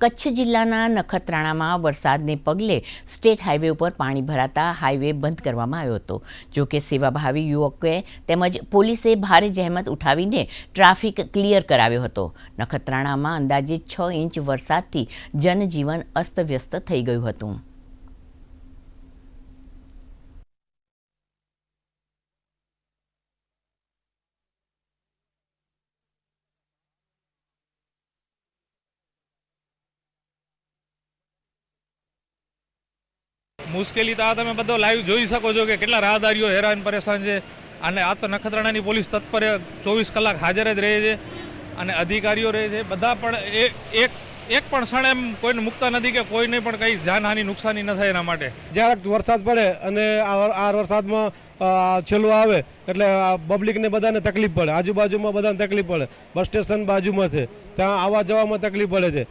કચ્છ જિલ્લાના નખત્રાણામાં વરસાદને પગલે સ્ટેટ હાઈવે ઉપર પાણી ભરાતા હાઈવે બંધ કરવામાં આવ્યો હતો. જો કે સેવાભાવી યુવકોએ તેમજ પોલીસે ભારે જહેમત ઉઠાવીને ટ્રાફિક ક્લિયર કરાવ્યો હતો. નખત્રાણામાં અંદાજે છ ઇંચ વરસાદથી જનજીવન અસ્તવ્યસ્ત થઈ ગયું હતું. મુશ્કેલી તો આ તમે બધો લાઈવ જોઈ શકો છો કે કેટલા રાહદારીઓ હેરાન પરેશાન છે. અને આ તો નખત્રાણાની પોલીસ તત્પર ચોવીસ કલાક હાજર જ રહે છે અને અધિકારીઓ રહે છે. બધા પણ એ, એક એક પણ ક્ષણ એમ કોઈને મૂકતા નથી કે કોઈને પણ કંઈ જાનહાની નુકસાની ન થાય એના માટે. જ્યારે વરસાદ પડે અને આ વરસાદમાં છેલ્લો આવે એટલે પબ્લિકને બધાને તકલીફ પડે. આજુબાજુમાં બધાને તકલીફ પડે. બસ સ્ટેશન બાજુમાં છે. ત્યાં આવવા જવામાં તકલીફ પડે છે.